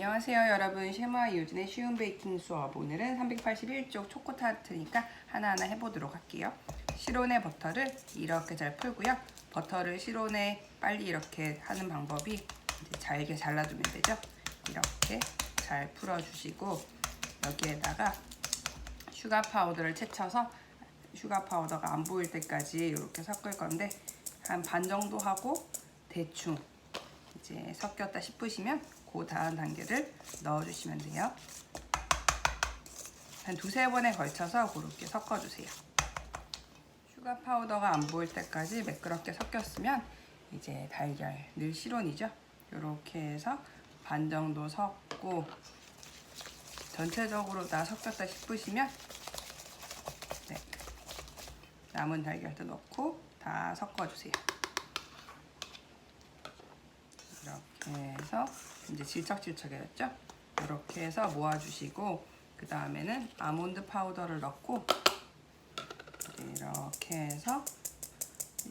안녕하세요 여러분. 쉐마 이효진의 쉬운 베이킹 수업. 오늘은 381쪽 초코 타르트니까 하나하나 해보도록 할게요. 실온의 버터를 이렇게 잘 풀고요. 버터를 실온에 빨리 이렇게 하는 방법이 이제 잘게 잘라주면 되죠? 이렇게 잘 풀어주시고 여기에다가 슈가 파우더를 채쳐서 슈가 파우더가 안 보일 때까지 이렇게 섞을 건데 한 반 정도 하고 대충 이제 섞였다 싶으시면 그 다음 단계를 넣어주시면 돼요. 한 두세 번에 걸쳐서 그렇게 섞어주세요. 슈가 파우더가 안 보일 때까지 매끄럽게 섞였으면 이제 달걀 늘 실온이죠. 이렇게 해서 반 정도 섞고 전체적으로 다 섞였다 싶으시면 네. 남은 달걀도 넣고 다 섞어주세요. 해서 이제 질척질척해졌죠? 이렇게 해서 모아주시고 그 다음에는 아몬드 파우더를 넣고 이렇게 해서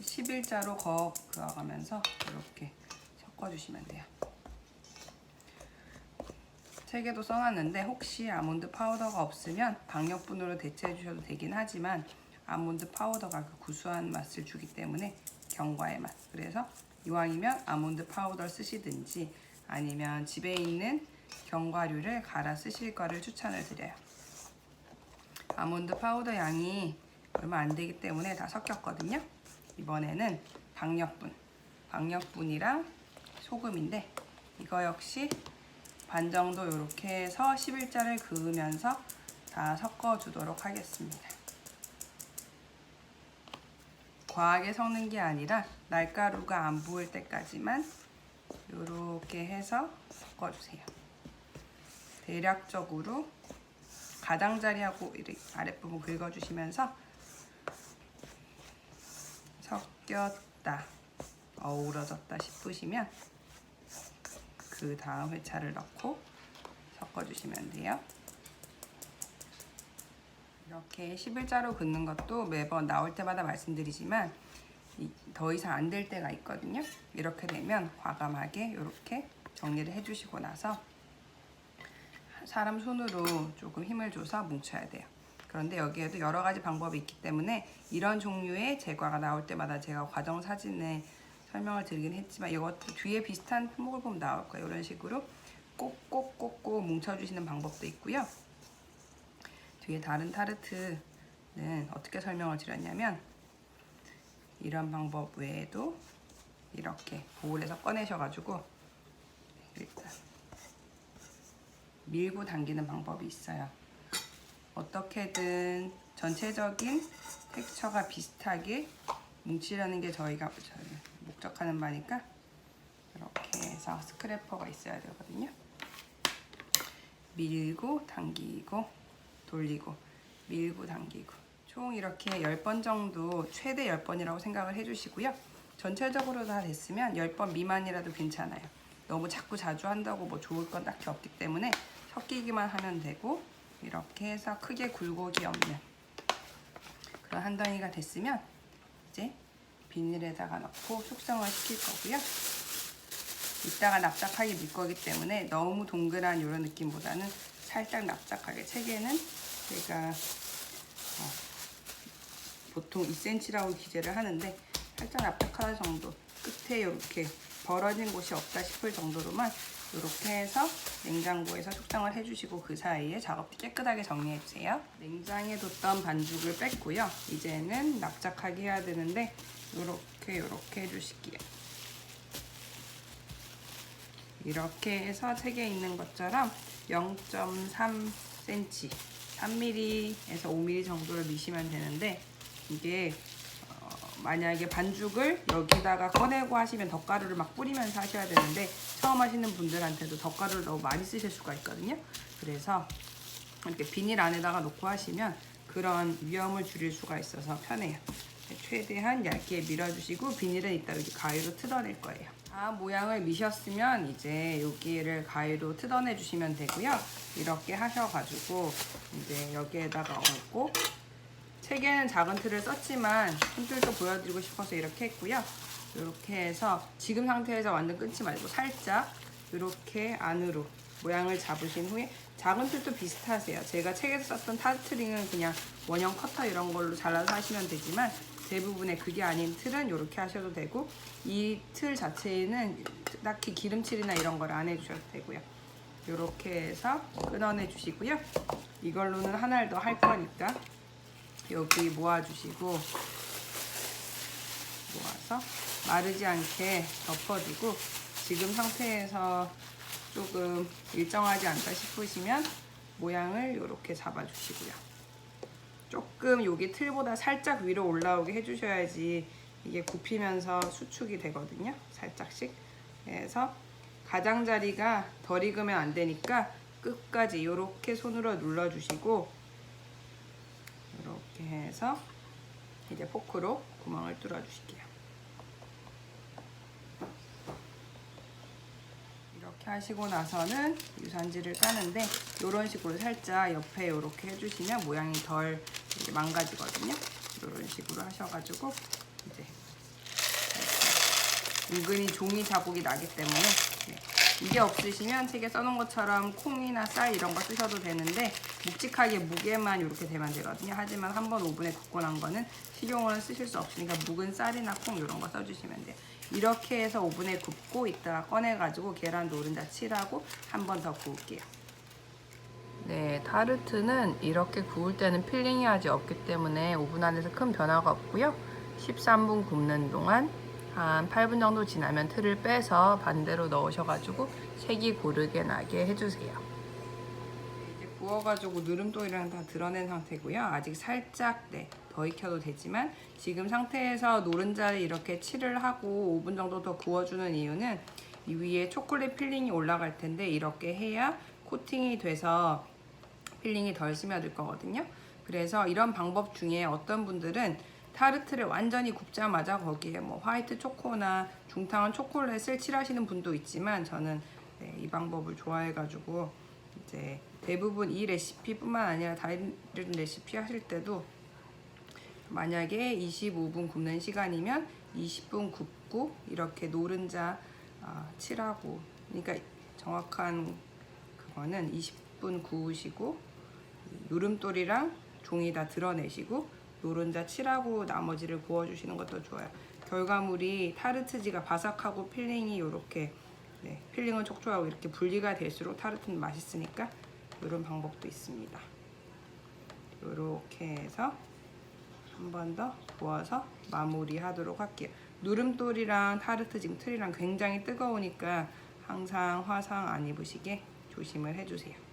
11자로 거 그어가면서 이렇게 섞어주시면 돼요. 책에도 써놨는데 혹시 아몬드 파우더가 없으면 박력분으로 대체해 주셔도 되긴 하지만 아몬드 파우더가 그 구수한 맛을 주기 때문에 경과의 맛 그래서 이왕이면 아몬드 파우더 쓰시든지 아니면 집에 있는 견과류를 갈아 쓰실 거를 추천을 드려요. 아몬드 파우더 양이 얼마 안 되기 때문에 다 섞였거든요. 이번에는 박력분, 박력분이랑 소금인데 이거 역시 반 정도 이렇게 해서 11자를 그으면서 다 섞어 주도록 하겠습니다. 과하게 섞는 게 아니라 날가루가 안 보일 때까지만 이렇게 해서 섞어주세요. 대략적으로 가장자리하고 아랫부분 긁어주시면서 섞였다, 어우러졌다 싶으시면 그 다음 회차를 넣고 섞어주시면 돼요. 이렇게 11자로 긋는 것도 매번 나올 때마다 말씀드리지만 더 이상 안 될 때가 있거든요. 이렇게 되면 과감하게 이렇게 정리를 해주시고 나서 사람 손으로 조금 힘을 줘서 뭉쳐야 돼요. 그런데 여기에도 여러 가지 방법이 있기 때문에 이런 종류의 제과가 나올 때마다 제가 과정 사진에 설명을 드리긴 했지만 이것도 뒤에 비슷한 품목을 보면 나올 거예요. 이런 식으로 꼭꼭꼭꼭 뭉쳐주시는 방법도 있고요. 뒤에 다른 타르트는 어떻게 설명을 드렸냐면 이런 방법 외에도 이렇게 보울에서 꺼내셔가지고 일단 밀고 당기는 방법이 있어요. 어떻게든 전체적인 텍처가 비슷하게 뭉치려는 게 저희가 목적하는 바니까 이렇게 해서 스크래퍼가 있어야 되거든요. 밀고 당기고 돌리고 밀고 당기고 총 이렇게 10번 정도 최대 10번이라고 생각을 해주시고요. 전체적으로 다 됐으면 10번 미만이라도 괜찮아요. 너무 자꾸 자주 한다고 뭐 좋을 건 딱히 없기 때문에 섞이기만 하면 되고 이렇게 해서 크게 굴곡이 없는 그런 한 덩이가 됐으면 이제 비닐에다가 넣고 숙성을 시킬 거고요. 이따가 납작하게 밀 거기 때문에 너무 동그란 이런 느낌보다는 살짝 납작하게 책에는 제가 어, 보통 2cm라고 기재를 하는데 살짝 납작할 정도 끝에 이렇게 벌어진 곳이 없다 싶을 정도로만 이렇게 해서 냉장고에서 숙성을 해주시고 그 사이에 작업도 깨끗하게 정리해주세요. 냉장에 뒀던 반죽을 뺐고요. 이제는 납작하게 해야 되는데 이렇게 이렇게 해주실게요. 이렇게 해서 책에 있는 것처럼 0.3cm, 3mm에서 5mm 정도를 미시면 되는데 이게 어, 만약에 반죽을 여기다가 꺼내고 하시면 덧가루를 막 뿌리면서 하셔야 되는데 처음 하시는 분들한테도 덧가루를 너무 많이 쓰실 수가 있거든요. 그래서 이렇게 비닐 안에다가 놓고 하시면 그런 위험을 줄일 수가 있어서 편해요. 최대한 얇게 밀어주시고 비닐은 이따 여기 가위로 뜯어낼 거예요. 다 모양을 미셨으면 이제 여기를 가위로 뜯어내 주시면 되고요. 이렇게 하셔가지고 이제 여기에다가 얹고 책에는 작은 틀을 썼지만 손질도 보여드리고 싶어서 이렇게 했고요. 이렇게 해서 지금 상태에서 완전 끊지 말고 살짝 이렇게 안으로 모양을 잡으신 후에 작은 틀도 비슷하세요. 제가 책에서 썼던 타르트링은 그냥 원형 커터 이런 걸로 잘라서 하시면 되지만 대부분의 그게 아닌 틀은 이렇게 하셔도 되고 이 틀 자체에는 딱히 기름칠이나 이런 걸 안 해주셔도 되고요. 이렇게 해서 끊어내 주시고요. 이걸로는 하나를 더 할 거니까 여기 모아주시고 모아서 마르지 않게 덮어주고 지금 상태에서 조금 일정하지 않다 싶으시면 모양을 이렇게 잡아주시고요. 조금 여기 틀보다 살짝 위로 올라오게 해주셔야지 이게 굽히면서 수축이 되거든요. 살짝씩. 그래서 가장자리가 덜 익으면 안 되니까 끝까지 이렇게 손으로 눌러주시고 이렇게 해서 이제 포크로 구멍을 뚫어 주실게요. 이렇게 하시고 나서는 유산지를 까는데 이런 식으로 살짝 옆에 이렇게 해주시면 모양이 덜 이렇게 망가지거든요. 이런 식으로 하셔가지고 이제 은근히 종이 자국이 나기 때문에 네. 이게 없으시면 책에 써놓은 것처럼 콩이나 쌀 이런 거 쓰셔도 되는데 묵직하게 무게만 이렇게 되면 되거든요. 하지만 한 번 오븐에 굽고 난 거는 식용으로는 쓰실 수 없으니까 묵은 쌀이나 콩 이런 거 써주시면 돼요. 이렇게 해서 오븐에 굽고 이따가 꺼내가지고 계란 노른자 칠하고 한 번 더 구울게요. 네, 타르트는 이렇게 구울 때는 필링이 아직 없기 때문에 오븐 안에서 큰 변화가 없고요. 13분 굽는 동안 한 8분 정도 지나면 틀을 빼서 반대로 넣으셔가지고 색이 고르게 나게 해주세요. 이제 구워가지고 누름돌이랑 다 드러낸 상태고요. 아직 살짝 네, 더 익혀도 되지만 지금 상태에서 노른자를 이렇게 칠을 하고 5분 정도 더 구워주는 이유는 이 위에 초콜릿 필링이 올라갈 텐데 이렇게 해야 코팅이 돼서 필링이 덜 스며들 거거든요. 그래서 이런 방법 중에 어떤 분들은 타르트를 완전히 굽자마자 거기에 뭐 화이트 초코나 중탕한 초콜릿을 칠하시는 분도 있지만 저는 네, 이 방법을 좋아해가지고 이제 대부분 이 레시피뿐만 아니라 다른 레시피 하실 때도 만약에 25분 굽는 시간이면 20분 굽고 이렇게 노른자 아, 칠하고 그러니까 정확한 그거는 20 분 구우시고 누름돌이랑 종이 다 드러내시고 노른자 칠하고 나머지를 구워주시는 것도 좋아요. 결과물이 타르트지가 바삭하고 필링이 이렇게 네, 필링은 촉촉하고 이렇게 분리가 될수록 타르트는 맛있으니까 이런 방법도 있습니다. 이렇게 해서 한 번 더 구워서 마무리하도록 할게요. 누름돌이랑 타르트 지금 틀이랑 굉장히 뜨거우니까 항상 화상 안 입으시게 조심을 해주세요.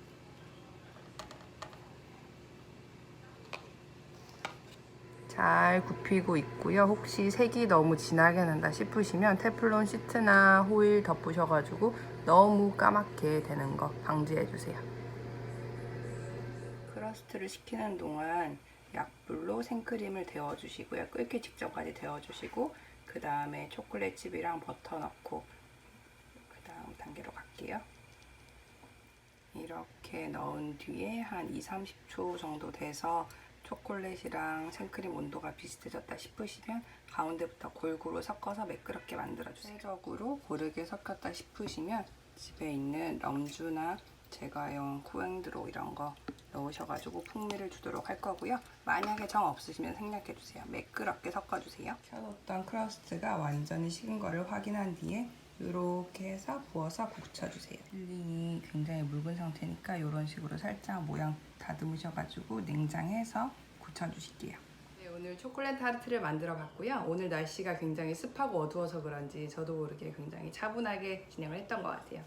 잘 굽히고 있고요. 혹시 색이 너무 진하게 난다 싶으시면 테플론 시트나 호일 덮으셔가지고 너무 까맣게 되는 거 방지해주세요. 크러스트를 식히는 동안 약불로 생크림을 데워주시고요. 끓기 직전까지 데워주시고 그 다음에 초콜릿 칩이랑 버터 넣고 그 다음 단계로 갈게요. 이렇게 넣은 뒤에 한 2, 30초 정도 돼서 초콜릿이랑 생크림 온도가 비슷해졌다 싶으시면 가운데부터 골고루 섞어서 매끄럽게 만들어주세요. 최적으로 고르게 섞였다 싶으시면 집에 있는 럼주나 제과용 쿠앵드로 이런 거 넣으셔가지고 풍미를 주도록 할 거고요. 만약에 정 없으시면 생략해주세요. 매끄럽게 섞어주세요. 켜뒀던 크러스트가 완전히 식은 거를 확인한 뒤에 이렇게 해서 부어서 굳혀주세요. 필링이 굉장히 묽은 상태니까 이런 식으로 살짝 모양 다듬으셔가지고 냉장해서 굳혀주실게요. 네, 오늘 초콜릿 타르트를 만들어 봤고요. 오늘 날씨가 굉장히 습하고 어두워서 그런지 저도 모르게 굉장히 차분하게 진행을 했던 것 같아요.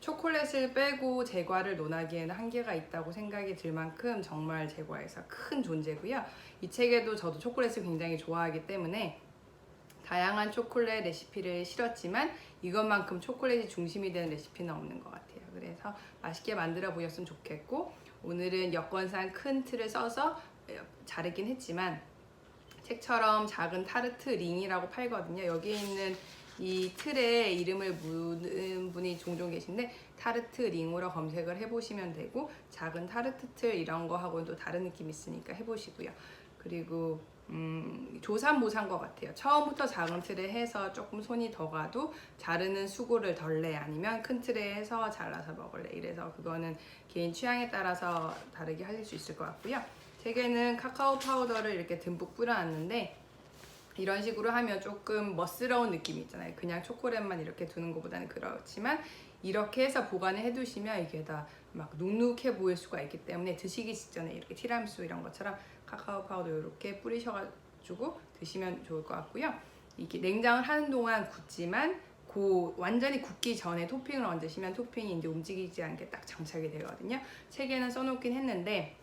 초콜릿을 빼고 제과를 논하기에는 한계가 있다고 생각이 들 만큼 정말 제과에서 큰 존재고요. 이 책에도 저도 초콜릿을 굉장히 좋아하기 때문에 다양한 초콜릿 레시피를 실었지만 이것만큼 초콜릿이 중심이 되는 레시피는 없는 것 같아요. 그래서 맛있게 만들어 보셨으면 좋겠고 오늘은 여권상 큰 틀을 써서 자르긴 했지만 책처럼 작은 타르트 링이라고 팔거든요. 여기 있는 이 틀에 이름을 묻는 분이 종종 계신데 타르트 링으로 검색을 해보시면 되고 작은 타르트 틀 이런 거 하고는 또 다른 느낌이 있으니까 해보시고요. 그리고 음, 조삼모사인 것 같아요. 처음부터 작은 틀에 해서 조금 손이 더 가도 자르는 수고를 덜내 아니면 큰 틀에 해서 잘라서 먹을래. 이래서 그거는 개인 취향에 따라서 다르게 하실 수 있을 것 같고요. 제게는 카카오 파우더를 이렇게 듬뿍 뿌려놨는데 이런 식으로 하면 조금 멋스러운 느낌이 있잖아요. 그냥 초콜릿만 이렇게 두는 것보다는 그렇지만 이렇게 해서 보관을 해두시면 이게 다 막 눅눅해 보일 수가 있기 때문에 드시기 직전에 이렇게 티라미수 이런 것처럼 카카오 파우더 이렇게 뿌리셔가지고 드시면 좋을 것 같고요. 이게 냉장을 하는 동안 굳지만 고 완전히 굳기 전에 토핑을 얹으시면 토핑이 이제 움직이지 않게 딱 장착이 되거든요. 책에는 써놓긴 했는데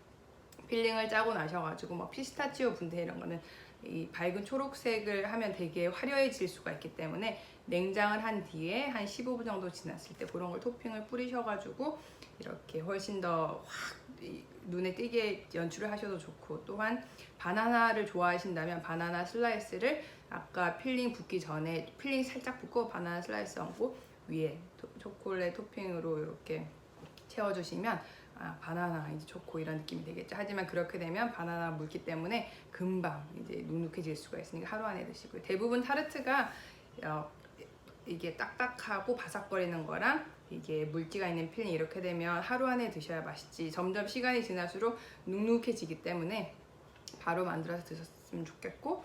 필링을 짜고 나셔가지고 뭐 피스타치오 분대 이런 거는 이 밝은 초록색을 하면 되게 화려해질 수가 있기 때문에 냉장을 한 뒤에 한 15분 정도 지났을 때 그런 걸 토핑을 뿌리셔가지고 이렇게 훨씬 더 확 눈에 띄게 연출을 하셔도 좋고 또한 바나나를 좋아하신다면 바나나 슬라이스를 아까 필링 붓기 전에 필링 살짝 붓고 바나나 슬라이스 얹고 위에 토- 초콜릿 토핑으로 이렇게 채워주시면 아 바나나 이제 초코 이런 느낌이 되겠죠. 하지만 그렇게 되면 바나나 물기 때문에 금방 이제 눅눅해질 수가 있으니까 하루 안에 드시고요. 대부분 타르트가 어, 이게 딱딱하고 바삭거리는 거랑 이게 물기가 있는 필링 이렇게 되면 하루 안에 드셔야 맛있지. 점점 시간이 지날수록 눅눅해지기 때문에 바로 만들어서 드셨으면 좋겠고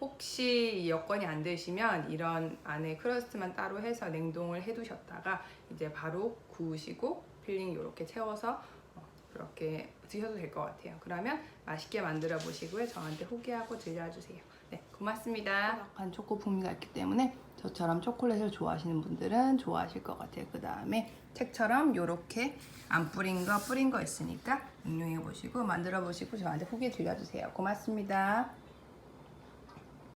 혹시 이 여건이 안 되시면 이런 안에 크러스트만 따로 해서 냉동을 해 두셨다가 이제 바로 구우시고 필링 이렇게 채워서 어, 그렇게 드셔도 될 것 같아요. 그러면 맛있게 만들어 보시고요. 저한테 후기하고 들려주세요. 네, 고맙습니다. 한 초코 풍미가 있기 때문에 저처럼 초콜릿을 좋아하시는 분들은 좋아하실 것 같아요. 그 다음에 책처럼 이렇게 안 뿌린 거 뿌린 거 있으니까 응용해 보시고 만들어 보시고 저한테 후기 들려주세요. 고맙습니다.